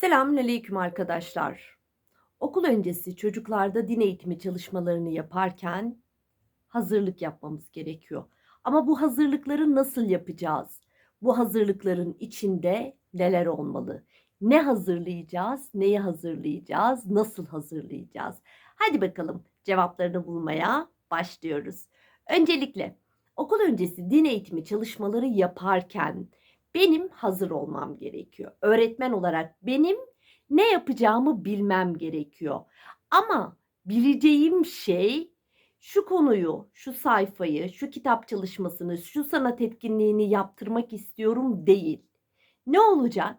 Selamünaleyküm arkadaşlar. Okul öncesi çocuklarda din eğitimi çalışmalarını yaparken hazırlık yapmamız gerekiyor. Ama bu hazırlıkları nasıl yapacağız? Bu hazırlıkların içinde neler olmalı? Ne hazırlayacağız? Neyi hazırlayacağız? Nasıl hazırlayacağız? Hadi bakalım cevaplarını bulmaya başlıyoruz. Öncelikle okul öncesi din eğitimi çalışmaları yaparken benim hazır olmam gerekiyor. Öğretmen olarak benim ne yapacağımı bilmem gerekiyor. Ama bileceğim şey şu konuyu, şu sayfayı, şu kitap çalışmasını, şu sanat etkinliğini yaptırmak istiyorum değil. Ne olacak?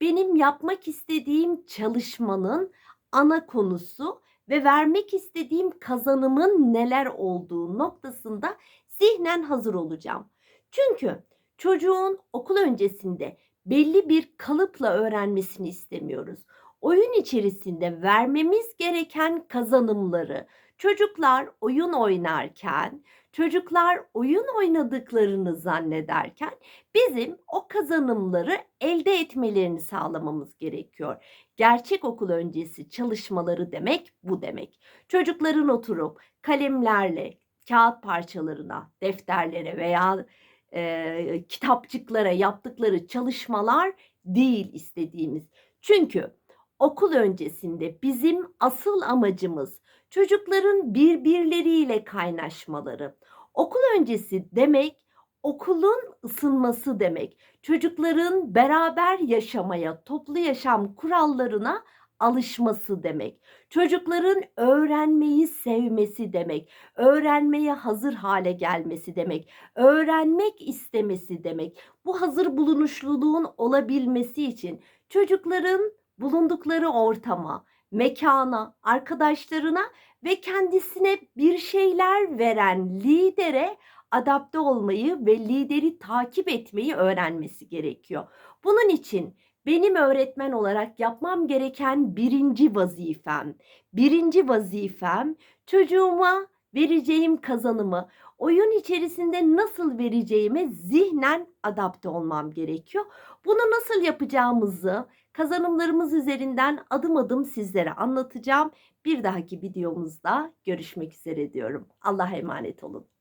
Benim yapmak istediğim çalışmanın ana konusu ve vermek istediğim kazanımın neler olduğu noktasında zihnen hazır olacağım. Çünkü çocuğun okul öncesinde belli bir kalıpla öğrenmesini istemiyoruz. Oyun içerisinde vermemiz gereken kazanımları çocuklar oyun oynarken, çocuklar oyun oynadıklarını zannederken bizim o kazanımları elde etmelerini sağlamamız gerekiyor. Gerçek okul öncesi çalışmaları demek bu demek. Çocukların oturup kalemlerle, kağıt parçalarına, defterlere veya e, kitapçıklara yaptıkları çalışmalar değil istediğimiz. Çünkü okul öncesinde bizim asıl amacımız çocukların birbirleriyle kaynaşmaları. Okul öncesi demek okulun ısınması demek. Çocukların beraber yaşamaya, toplu yaşam kurallarına alışması demek. Çocukların öğrenmeyi sevmesi demek. Öğrenmeye hazır hale gelmesi demek. Öğrenmek istemesi demek. Bu hazır bulunuşluluğun olabilmesi için çocukların bulundukları ortama, mekana, arkadaşlarına ve kendisine bir şeyler veren lidere adapte olmayı ve lideri takip etmeyi öğrenmesi gerekiyor. Bunun için benim öğretmen olarak yapmam gereken birinci vazifem, birinci vazifem çocuğuma vereceğim kazanımı oyun içerisinde nasıl vereceğime zihnen adapte olmam gerekiyor. Bunu nasıl yapacağımızı kazanımlarımız üzerinden adım adım sizlere anlatacağım. Bir dahaki videomuzda görüşmek üzere diyorum. Allah'a emanet olun.